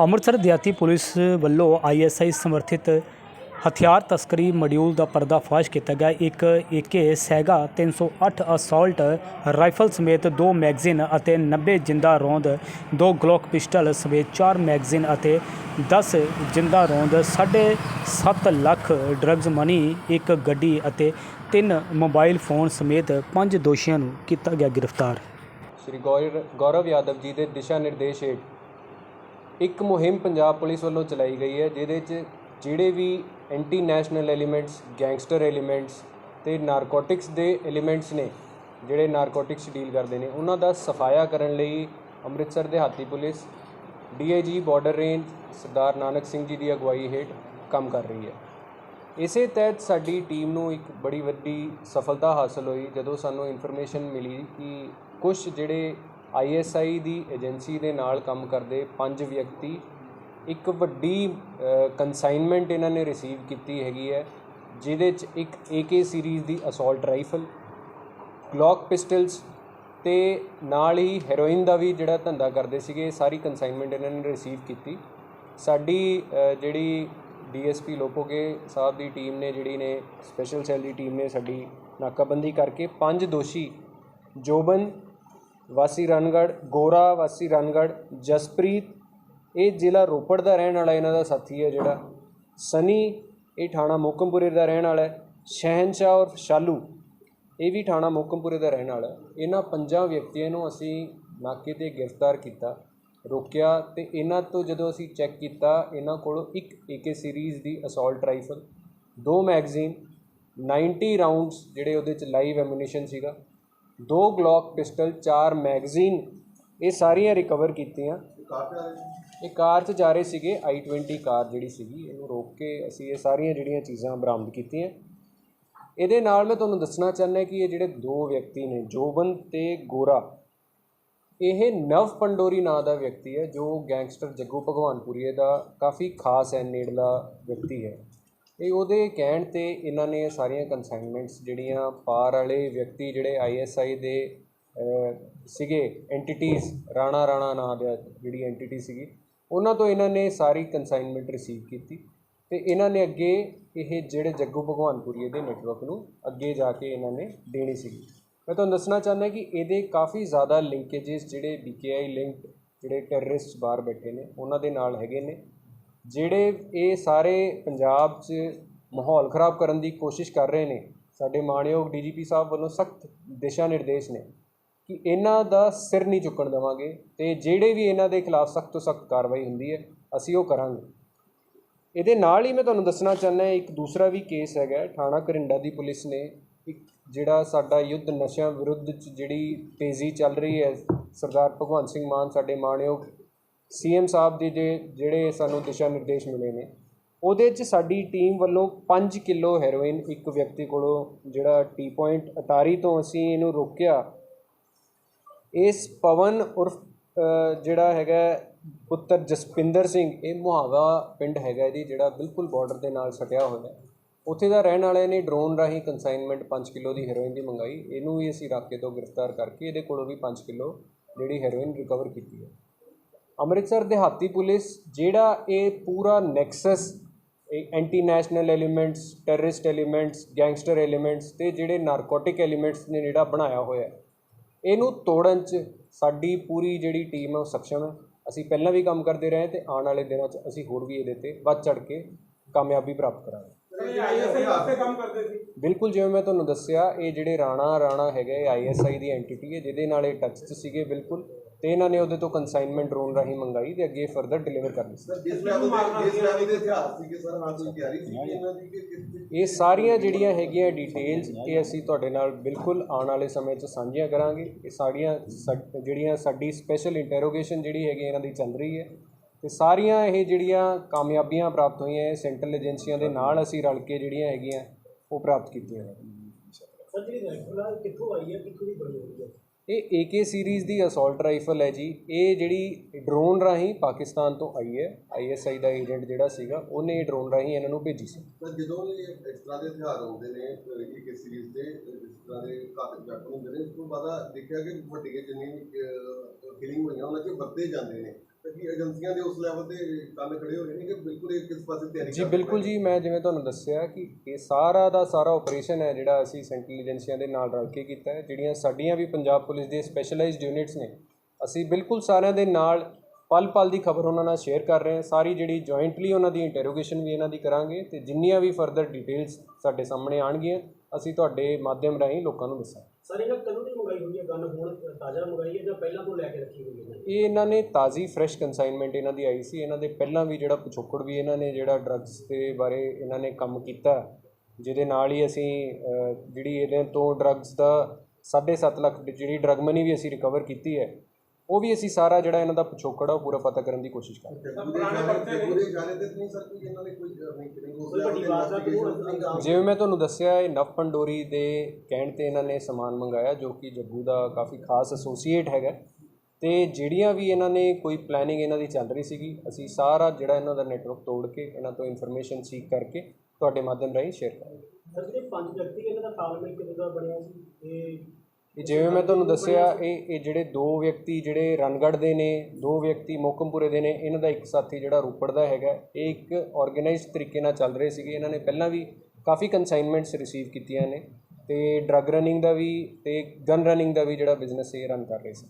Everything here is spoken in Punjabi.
ਅੰਮ੍ਰਿਤਸਰ ਦਿਹਾਤੀ ਪੁਲਿਸ ਵੱਲੋਂ ਆਈਐਸਆਈ ਸਮਰਥਿਤ ਹਥਿਆਰ ਤਸਕਰੀ ਮੋਡਿਊਲ ਦਾ ਪਰਦਾਫਾਸ਼ ਕੀਤਾ ਗਿਆ। ਇੱਕ ਏਕੇ ਸੈਗਾ 308 ਅਸਾਲਟ ਰਾਈਫਲ ਸਮੇਤ ਦੋ ਮੈਗਜ਼ੀਨ ਅਤੇ 90 ਜਿੰਦਾ ਰੋਂਦ, ਦੋ ਗਲੋਕ ਪਿਸਟਲ ਸਮੇਤ ਚਾਰ ਮੈਗਜ਼ੀਨ ਅਤੇ 10 ਜਿੰਦਾ ਰੌਂਦ 7.5 ਲੱਖ ਡਰੱਗਸ ਮਨੀ, ਇੱਕ ਗੱਡੀ ਅਤੇ ਤਿੰਨ ਮੋਬਾਈਲ ਫੋਨ ਸਮੇਤ ਪੰਜ ਦੋਸ਼ੀਆਂ ਨੂੰ ਕੀਤਾ ਗਿਆ ਗ੍ਰਿਫਤਾਰ। ਸ਼੍ਰੀ ਗੌਰ, ਗੌਰਵ ਯਾਦਵ ਜੀ ਦੇ ਦਿਸ਼ਾ ਨਿਰਦੇਸ਼ ਹੇਠ ਇੱਕ ਮੁਹਿੰਮ ਪੰਜਾਬ ਪੁਲਿਸ ਵੱਲੋਂ ਚਲਾਈ ਗਈ ਹੈ, ਜਿਹਦੇ 'ਚ ਜਿਹੜੇ ਵੀ anti national elements gangster elements ਤੇ ਨਾਰਕੋਟਿਕਸ ਦੇ ਐਲੀਮੈਂਟਸ ਨੇ, ਜਿਹੜੇ ਨਾਰਕੋਟਿਕਸ ਡੀਲ ਕਰਦੇ ਨੇ, ਉਹਨਾਂ ਦਾ ਸਫਾਇਆ ਕਰਨ ਲਈ ਅੰਮ੍ਰਿਤਸਰ ਦੇ ਹਾਤੀ police DIG border range Sardar Nanak Singh ji ਦੀ ਅਗਵਾਈ ਹੇਠ ਕੰਮ ਕਰ ਰਹੀ ਹੈ। ਇਸੇ ਤਹਿਤ ਸਾਡੀ ਟੀਮ ਨੂੰ ਇੱਕ ਬੜੀ ਵੱਡੀ ਸਫਲਤਾ ਹਾਸਲ ਹੋਈ, ਜਦੋਂ ਸਾਨੂੰ ਇਨਫੋਰਮੇਸ਼ਨ ਮਿਲੀ ਕਿ ਕੁਝ ਜਿਹੜੇ ਆਈਐਸਆਈ ਦੀ ਏਜੰਸੀ ਦੇ ਨਾਲ ਕੰਮ ਕਰਦੇ ਪੰਜ ਵਿਅਕਤੀ ਇੱਕ ਵੱਡੀ ਕਨਸਾਈਨਮੈਂਟ ਇਹਨਾਂ ਨੇ ਰਿਸੀਵ ਕੀਤੀ ਹੈਗੀ ਹੈ ਜਿਹਦੇ 'ਚ ਇੱਕ AK ਸੀਰੀਜ਼ ਦੀ ਅਸੌਲਟ ਰਾਈਫਲ ਗਲੌਕ ਪਿਸਟਲਸ ਤੇ ਨਾਲ ਹੀ ਹੈਰੋਇਨ ਦਾ ਵੀ ਜਿਹੜਾ ਧੰਦਾ ਕਰਦੇ ਸੀਗੇ ਇਹ ਸਾਰੀ ਕਨਸਾਈਨਮੈਂਟ ਇਹਨਾਂ ਨੇ ਰਿਸੀਵ ਕੀਤੀ। ਸਾਡੀ ਅ, ਜਿਹੜੀ ਡੀਐਸਪੀ ਲੋਪੋਗੇ ਸਾਹਿਬ ਦੀ ਟੀਮ ਨੇ ਜਿਹੜੀ ਨੇ ਸਪੈਸ਼ਲ ਸੈੱਲ ਦੀ ਟੀਮ ਨੇ ਸਾਡੀ ਨਾਕਾਬੰਦੀ ਕਰਕੇ ਪੰਜ ਦੋਸ਼ੀ ਜੋਬਨ ਵਾਸੀ ਰਣਗੜ੍ਹ ਗੋਰਾ ਵਾਸੀ ਰਣਗੜ੍ਹ ਜਸਪ੍ਰੀਤ ਇਹ ਜ਼ਿਲ੍ਹਾ ਰੋਪੜ ਦਾ ਰਹਿਣ ਵਾਲਾ ਇਹਨਾਂ ਦਾ ਸਾਥੀ ਹੈ ਜਿਹੜਾ। ਸਨੀ, ਇਹ ਥਾਣਾ ਮੋਕਮਪੁਰੇ ਦਾ ਰਹਿਣ ਵਾਲਾ ਹੈ। ਸ਼ਹਿਨਸ਼ਾਹ ਔਰ ਸ਼ਾਲੂ, ਇਹ ਵੀ ਥਾਣਾ ਮੋਕਮਪੁਰੇ ਦਾ ਰਹਿਣ ਵਾਲਾ ਇਹਨਾਂ ਪੰਜਾਂ ਵਿਅਕਤੀਆਂ ਨੂੰ ਅਸੀਂ ਨਾਕੇ ਤੇ ਗ੍ਰਿਫਤਾਰ ਕੀਤਾ, ਰੋਕਿਆ ਤੇ ਇਹਨਾਂ ਤੋਂ ਜਦੋਂ ਅਸੀਂ ਚੈੱਕ ਕੀਤਾ, ਇਹਨਾਂ ਕੋਲੋਂ ਇੱਕ AK ਸੀਰੀਜ਼ ਦੀ ਅਸੌਲਟ ਰਾਈਫਲ ਦੋ ਮੈਗਜ਼ੀਨ 90 ਰਾਉਂਡਸ ਜਿਹੜੇ ਉਹਦੇ ਚ ਲਾਈਵ ਐਮੂਨੀਸ਼ਨ ਸੀਗਾ, ਦੋ ਗਲੌਕ ਪਿਸਟਲ ਚਾਰ ਮੈਗਜ਼ੀਨ, ਇਹ ਸਾਰੀਆਂ ਰਿਕਵਰ ਕੀਤੀਆਂ। ਇਹ ਕਾਰ 'ਚ ਜਾ ਰਹੇ ਸੀਗੇ i20 ਕਾਰ ਜਿਹੜੀ ਸੀਗੀ, ਇਹਨੂੰ ਰੋਕ ਕੇ ਅਸੀਂ ਇਹ ਸਾਰੀਆਂ ਜਿਹੜੀਆਂ ਚੀਜ਼ਾਂ ਬਰਾਮਦ ਕੀਤੀਆਂ। ਇਹਦੇ ਨਾਲ ਮੈਂ ਤੁਹਾਨੂੰ ਦੱਸਣਾ ਚਾਹੁੰਦਾ ਕਿ ਇਹ ਜਿਹੜੇ ਦੋ ਵਿਅਕਤੀ ਨੇ, ਜੋਬਨ ਤੇ ਗੋਰਾ, ਇਹ ਨਵ ਪੰਡੋਰੀ ਨਾਂ ਦਾ ਵਿਅਕਤੀ ਹੈ, ਜੋ ਗੈਂਗਸਟਰ ਜੱਗੂ ਭਗਵਾਨਪੁਰੀਏ ਦਾ ਕਾਫੀ ਖਾਸ ਹੈ ਨੇੜਲਾ ਵਿਅਕਤੀ ਹੈ। ਇਹ ਉਹਦੇ ਕਹਿਣ ਤੇ ਇਹਨਾਂ ਨੇ ਇਹ ਸਾਰੀਆਂ ਕਨਸਾਈਨਮੈਂਟਸ ਜਿਹੜੀਆਂ ਪਾਰ ਵਾਲੇ ਵਿਅਕਤੀ ਜਿਹੜੇ ਆਈਐਸਆਈ ਦੇ ਸੀਗੇ ਐਂਟੀਟੀਜ਼ ਰਾਣਾ ਰਾਣਾ ਨਾਂ ਦੇ ਜਿਹੜੀ ਐਂਟੀਟੀ ਸੀਗੀ, ਉਹਨਾਂ ਤੋਂ ਇਹਨਾਂ ਨੇ ਸਾਰੀ ਕਨਸਾਈਨਮੈਂਟ ਰਿਸੀਵ ਕੀਤੀ ਤੇ ਇਹਨਾਂ ਨੇ ਅੱਗੇ ਇਹ ਜਿਹੜੇ ਜੱਗੂ ਭਗਵਾਨਪੁਰੀਏ ਦੇ ਨੈਟਵਰਕ ਨੂੰ ਅੱਗੇ ਜਾ ਕੇ ਇਹਨਾਂ ਨੇ ਦੇਣੀ ਸੀਗੀ। ਮੈਂ ਤੁਹਾਨੂੰ ਦੱਸਣਾ ਚਾਹੁੰਦਾ ਕਿ ਇਹਦੇ ਕਾਫੀ ਜ਼ਿਆਦਾ ਲਿੰਕੇजेस ਜਿਹੜੇ BKI ਲਿੰਕਡ ਜਿਹੜੇ ਟੈਰਰਿਸਟ ਬਾਹਰ ਬੈਠੇ ਨੇ, ਉਹਨਾਂ ਦੇ ਨਾਲ ਹੈਗੇ ਨੇ, ਜਿਹੜੇ ਇਹ ਸਾਰੇ ਪੰਜਾਬ 'ਚ ਮਾਹੌਲ ਖਰਾਬ ਕਰਨ ਦੀ ਕੋਸ਼ਿਸ਼ ਕਰ ਰਹੇ ਨੇ, ਸਾਡੇ ਮਾਣਯੋਗ ਡੀਜੀਪੀ ਸਾਹਿਬ ਵੱਲੋਂ ਸਖਤ ਦਿਸ਼ਾ ਨਿਰਦੇਸ਼ ਨੇ। ਕਿ ਇਹਨਾਂ ਦਾ ਸਿਰ ਨਹੀਂ ਚੁੱਕਣ ਦੇਵਾਂਗੇ ਤੇ ਜਿਹੜੇ ਵੀ ਇਹਨਾਂ ਦੇ ਖਿਲਾਫ ਸਖਤ ਤੋਂ ਸਖਤ ਕਾਰਵਾਈ ਹੁੰਦੀ ਹੈ, ਅਸੀਂ ਉਹ ਕਰਾਂਗੇ। ਇਹਦੇ ਨਾਲ ਹੀ ਮੈਂ ਤੁਹਾਨੂੰ ਦੱਸਣਾ ਚਾਹੁੰਦਾ ਇੱਕ ਦੂਸਰਾ ਵੀ ਕੇਸ ਹੈਗਾ ਥਾਣਾ ਕਰਿੰਡਾ ਦੀ ਪੁਲਿਸ ਨੇ ਇੱਕ ਜਿਹੜਾ ਸਾਡਾ ਯੁੱਧ ਨਸ਼ਿਆਂ ਵਿਰੁੱਧ ਚ ਜਿਹੜੀ ਤੇਜ਼ੀ ਚੱਲ ਰਹੀ ਹੈ, ਸਰਦਾਰ ਭਗਵੰਤ ਸਿੰਘ ਮਾਨ ਸਾਡੇ ਮਾਣਯੋਗ ਸੀਐਮ ਸਾਹਿਬ ਦੇ ਜੇ ਜਿਹੜੇ ਸਾਨੂੰ ਦਿਸ਼ਾ ਨਿਰਦੇਸ਼ ਮਿਲੇ ਨੇ, ਉਹਦੇ 'ਚ ਸਾਡੀ ਟੀਮ ਵੱਲੋਂ 5 ਕਿਲੋ ਹੈਰੋਇਨ ਇੱਕ ਵਿਅਕਤੀ ਕੋਲੋਂ ਜਿਹੜਾ ਟੀ ਪੁਆਇੰਟ ਅਟਾਰੀ ਤੋਂ ਅਸੀਂ ਇਹਨੂੰ ਰੋਕਿਆ ਇਸ ਪਵਨ ਉਰਫ ਜਿਹੜਾ ਹੈਗਾ ਪੁੱਤਰ ਜਸਪਿੰਦਰ ਸਿੰਘ, ਇਹ ਮੁਹਾਵਾ ਪਿੰਡ ਹੈਗਾ ਜੀ ਜਿਹੜਾ ਬਿਲਕੁਲ ਬਾਰਡਰ ਦੇ ਨਾਲ ਸਟਿਆ ਹੋਇਆ ਉੱਥੇ ਦਾ ਰਹਿਣ ਵਾਲਿਆਂ ਨੇ ਡਰੋਨ ਰਾਹੀਂ ਕੰਸਾਈਨਮੈਂਟ 5 ਕਿਲੋ ਦੀ ਹੈਰੋਇਨ ਦੀ ਮੰਗਾਈ। ਇਹਨੂੰ ਵੀ ਅਸੀਂ ਰਾਕੇ ਤੋਂ ਗ੍ਰਿਫਤਾਰ ਕਰਕੇ ਇਹਦੇ ਕੋਲੋਂ ਵੀ 5 ਕਿਲੋ ਜਿਹੜੀ ਹੈਰੋਇਨ ਰਿਕਵਰ ਕੀਤੀ ਹੈ। ਅੰਮ੍ਰਿਤਸਰ ਦਿਹਾਤੀ ਪੁਲਿਸ, ਜਿਹੜਾ ਇਹ ਪੂਰਾ nexus anti national elements terrorist elements gangster elements ਤੇ ਜਿਹੜੇ ਨਾਰਕੋਟਿਕ ਐਲੀਮੈਂਟਸ ਨੇ ਜਿਹੜਾ ਬਣਾਇਆ ਹੋਇਆ ਇਹਨੂੰ ਤੋੜਨ 'ਚ ਸਾਡੀ ਪੂਰੀ ਜਿਹੜੀ ਟੀਮ ਹੈ ਉਹ ਸક્ષਮ ਹੈ ਅਸੀਂ ਪਹਿਲਾਂ ਵੀ ਕੰਮ ਕਰਦੇ ਰਹੇ ਤੇ ਆਉਣ ਵਾਲੇ ਦਿਨਾਂ 'ਚ ਅਸੀਂ ਹੋਰ ਵੀ ਇਹਦੇ ਤੇ ਵੱਧ ਚੜ ਕੇ ਕਾਮਯਾਬੀ ਪ੍ਰਾਪਤ ਕਰਾਂਗੇ। ਬਿਲਕੁਲ ਜਿਵੇਂ ਮੈਂ ਤੁਹਾਨੂੰ ਦੱਸਿਆ ਇਹ ਜਿਹੜੇ ਰਾਣਾ ਰਾਣਾ ਹੈਗਾ ਆਈਐਸਆਈ ਦੀ ਐਂਟੀਟੀ ਹੈ ਜਿਹਦੇ ਨਾਲ ਇਹ ਟੱਚ 'ਚ ਸੀਗੇ ਬਿਲਕੁਲ। ਤੇ ਇਹਨਾਂ ਨੇ ਉਹਦੇ ਤੋਂ ਕਨਸਾਈਨਮੈਂਟ ਡਰੋਨ ਰਾਹੀਂ ਮੰਗਾਈ ਤੇ ਅੱਗੇ ਫਰਦਰ ਡਿਲੀਵਰ ਕਰਨੀ ਸੀ। ਜਿਸ ਲੈਵਲ ਦੇ ਜਿਸ ਲੈਵਲ ਦੇ ਇਤਿਹਾਸ ਸੀਗੇ ਸਰ ਹਾਂ ਕੋਈ ਤਿਆਰੀ ਸੀ ਇਹਨਾਂ ਦੀ ਕਿ ਕਿ- ਇਹ ਸਾਰੀਆਂ ਜਿਹੜੀਆਂ ਹੈਗੀਆਂ ਡਿਟੇਲਸ ਇਹ ਅਸੀਂ ਤੁਹਾਡੇ ਨਾਲ ਬਿਲਕੁਲ ਆਉਣ ਵਾਲੇ ਸਮੇਂ 'ਚ ਸਾਂਝੀਆਂ ਕਰਾਂਗੇ। ਇਹ ਸਾਰੀਆਂ ਸਾ- ਜਿਹੜੀਆਂ ਸਾਡੀ ਸਪੈਸ਼ਲ ਇੰਟਰੋਗੇਸ਼ਨ ਜਿਹੜੀ ਹੈਗੀ ਇਹਨਾਂ ਦੀ ਚੱਲ ਰਹੀ ਹੈ। ਤੇ ਸਾਰੀਆਂ ਇਹ ਜਿਹੜੀਆਂ ਕਾਮਯਾਬੀਆਂ ਪ੍ਰਾਪਤ ਹੋਈਆਂ ਇਹ ਸੈਂਟਰਲ ਏਜੰਸੀਆਂ ਦੇ ਨਾਲ ਅਸੀਂ ਰਲ ਕੇ ਜਿਹੜੀਆਂ ਹੈਗੀਆਂ ਉਹ ਪ੍ਰਾਪਤ ਕੀਤੀਆਂ ਸਰ ਜਿਹੜੀ ਆ ਕਿੱਥੋਂ ਆਈ ਹੈ ਕਿੱਥੋਂ ਦੀ ਬਣੀ ਹੋਈ ਹੈ? ਇਹ AK ਸੀਰੀਜ਼ ਦੀ ਅਸੌਲਟ ਰਾਈਫਲ ਹੈ ਜੀ। ਇਹ ਜਿਹੜੀ ਡਰੋਨ ਰਾਹੀਂ ਪਾਕਿਸਤਾਨ ਤੋਂ ਆਈ ਹੈ। ISI ਦਾ ਏਜੰਟ ਜਿਹੜਾ ਸੀਗਾ, ਉਹਨੇ ਇਹ ਡਰੋਨ ਰਾਹੀਂ ਇਹਨਾਂ ਨੂੰ ਭੇਜੀ ਸੀ। ਪਰ ਜਦੋਂ ਵੀ ਇਸ ਤਰ੍ਹਾਂ ਦੇ ਹਥਿਆਰ ਆਉਂਦੇ ਨੇ ਇੱਕ ਸੀਰੀਜ਼ ਦੇ ਇਸ ਤਰ੍ਹਾਂ ਦੇ ਘਾਤਕ ਵੈਪਨ ਹੁੰਦੇ ਨੇ, ਉਸ ਤੋਂ ਬਾਅਦ ਦੇਖਿਆ ਕਿ ਵੱਡੀਆਂ ਜਿੰਨੀ ਕਿਲਿੰਗ ਹੋਈਆਂ, ਉਹਨਾਂ 'ਚ ਵਰਤੇ ਜਾਂਦੇ ਨੇ। ਕੀ ਏਜੰਸੀਆਂ ਦੇ ਉਸ ਲੈਵਲ ਤੇ ਕੰਨ ਖੜੇ ਹੋ ਰਹੇ ਨੇ ਕਿ ਬਿਲਕੁਲ ਇਹ ਕਿਸ ਪਾਸੇ ਤਿਆਰੀ ਜੀ ਬਿਲਕੁਲ ਜੀ ਮੈਂ ਜਿਵੇਂ ਤੁਹਾਨੂੰ ਦੱਸਿਆ ਕਿ ਇਹ ਸਾਰਾ ਦਾ ਸਾਰਾ ਆਪਰੇਸ਼ਨ ਹੈ ਜਿਹੜਾ ਅਸੀਂ ਸੈਂਟਰਲ ਏਜੰਸੀਆਂ ਦੇ ਨਾਲ ਰਲ ਕੇ ਕੀਤਾ ਹੈ ਜਿਹੜੀਆਂ ਸਾਡੀਆਂ ਵੀ ਪੰਜਾਬ ਪੁਲਿਸ ਦੀਆਂ ਸਪੈਸ਼ਲਾਈਜ਼ਡ ਯੂਨਿਟਸ ਨੇ। ਅਸੀਂ ਬਿਲਕੁਲ ਸਾਰਿਆਂ ਦੇ ਨਾਲ ਪਲ ਪਲ ਦੀ ਖਬਰ ਉਹਨਾਂ ਨਾਲ ਸ਼ੇਅਰ ਕਰ ਰਹੇ ਹਾਂ। ਸਾਰੀ ਜਿਹੜੀ ਜੁਆਇੰਟਲੀ ਉਹਨਾਂ ਦੀ ਇੰਟਰੋਗੇਸ਼ਨ ਵੀ ਇਹਨਾਂ ਦੀ ਕਰਾਂਗੇ ਤੇ ਜਿੰਨੀਆਂ ਵੀ ਫਰਦਰ ਡਿਟੇਲਸ ਸਾਡੇ ਸਾਹਮਣੇ ਆਣਗੀਆਂ ਅਸੀਂ ਤੁਹਾਡੇ ਮਾਧਿਅਮ ਰਾਹੀਂ ਲੋਕਾਂ ਨੂੰ ਦੱਸਾਂਗੇ। ਸਰ ਇਹਨਾਂ ਕਦੋਂ ਦੀ ਗਨ ਹੁਣ ਤਾਜ਼ਾ ਮੰਗਾਈ ਹੈ ਜਾਂ ਪਹਿਲਾਂ ਤੋਂ ਲੈ ਕੇ ਰੱਖੀ ਹੋਈ ਹੈ? ਇਹ ਇਹਨਾਂ ਨੇ ਤਾਜ਼ੀ ਫਰੈਸ਼ ਕਨਸਾਈਨਮੈਂਟ ਇਹਨਾਂ ਦੀ ਆਈ ਸੀ। ਇਹਨਾਂ ਦੇ ਪਹਿਲਾਂ ਵੀ ਜਿਹੜਾ ਪਿਛੋਕੜ ਵੀ ਇਹਨਾਂ ਨੇ ਜਿਹੜਾ ਡਰੱਗਸ ਦੇ ਬਾਰੇ ਇਹਨਾਂ ਨੇ ਕੰਮ ਕੀਤਾ, ਜਿਹਦੇ ਨਾਲ ਹੀ ਅਸੀਂ ਜਿਹੜੀ ਇਹਨਾਂ ਤੋਂ ਡਰੱਗਸ ਦਾ 7.5 ਲੱਖ ਜਿਹੜੀ ਡਰੱਗ ਮਨੀ ਵੀ ਅਸੀਂ ਰਿਕਵਰ ਕੀਤੀ ਹੈ ਉਹ ਵੀ ਅਸੀਂ ਸਾਰਾ ਜਿਹੜਾ ਇਹਨਾਂ ਦਾ ਪਿਛੋਕੜ ਆ ਉਹ ਪੂਰਾ ਪਤਾ ਕਰਨ ਦੀ ਕੋਸ਼ਿਸ਼ ਕਰ ਰਹੇ ਹਾਂ। ਪੁਰਾਣੇ ਪਰਚੇ ਪੂਰੇ ਜਾਣੇ ਤੇ ਨਹੀਂ ਸਰ ਕੋਈ ਇਹਨਾਂ ਨੇ ਕੋਈ ਆਪਣੀ ਕਿਲਿੰਗ ਉਸ ਕੋਈ ਵੱਡੀ ਵਾਰਦਾਤ ਨਹੀਂ ਹੋਣ ਦਿੱਤੀ। ਜਿਵੇਂ ਮੈਂ ਤੁਹਾਨੂੰ ਦੱਸਿਆ ਇਹ ਨਵ ਪੰਡੋਰੀ ਦੇ ਕਹਿਣ ਤੇ ਇਹਨਾਂ ਨੇ ਸਮਾਨ ਮੰਗਾਇਆ ਜੋ ਕਿ ਜੱਗੂ ਦਾ ਕਾਫੀ ਖਾਸ ਐਸੋਸੀਏਟ ਹੈਗਾ। ਤੇ ਜਿਹੜੀਆਂ ਵੀ ਇਹਨਾਂ ਨੇ ਕੋਈ ਪਲੈਨਿੰਗ ਇਹਨਾਂ ਦੀ ਚੱਲ ਰਹੀ ਸੀਗੀ ਅਸੀਂ ਸਾਰਾ ਜਿਹੜਾ ਇਹਨਾਂ ਦਾ ਨੈਟਵਰਕ ਤੋੜ ਕੇ ਇਹਨਾਂ ਤੋਂ ਇਨਫੋਰਮੇਸ਼ਨ ਸੀਕ ਕਰਕੇ ਤੁਹਾਡੇ ਮਾਧਿਅਮ ਰਾਹੀਂ ਸ਼ੇਅਰ ਕਰਾਂਗੇ। ਸਰ ਜਿਹੜੇ ਪੰਜ ਵਿਅਕਤੀ ਇਹਨਾਂ ਦਾ ਤਾਲਮੇਲ ਕਿਦੋਂ ਦਾ ਬਣਿਆ ਸੀ? ਇਹ ਜਿਵੇਂ ਮੈਂ ਤੁਹਾਨੂੰ ਦੱਸਿਆ, ਇਹ ਇਹ ਜਿਹੜੇ ਦੋ ਵਿਅਕਤੀ ਜਿਹੜੇ ਰਣਗੜ੍ਹ ਦੇ ਨੇ, ਦੋ ਵਿਅਕਤੀ ਮੋਕਮਪੁਰੇ ਦੇ ਨੇ, ਇਹਨਾਂ ਦਾ ਇੱਕ ਸਾਥੀ ਜਿਹੜਾ ਰੋਪੜ ਦਾ ਹੈਗਾ, ਇਹ ਇੱਕ ਆਰਗੇਨਾਈਜ਼ਡ ਤਰੀਕੇ ਨਾਲ ਚੱਲ ਰਹੇ ਸੀਗੇ। ਇਹਨਾਂ ਨੇ ਪਹਿਲਾਂ ਵੀ ਕਾਫੀ ਕਨਸਾਈਨਮੈਂਟਸ ਰਿਸੀਵ ਕੀਤੀਆਂ ਨੇ ਤੇ ਡਰੱਗ ਰਨਿੰਗ ਦਾ ਵੀ ਤੇ ਗਨ ਰਨਿੰਗ ਦਾ ਵੀ ਜਿਹੜਾ ਬਿਜ਼ਨਸ ਇਹ ਰਨ ਕਰ ਰਹੇ ਸੀ।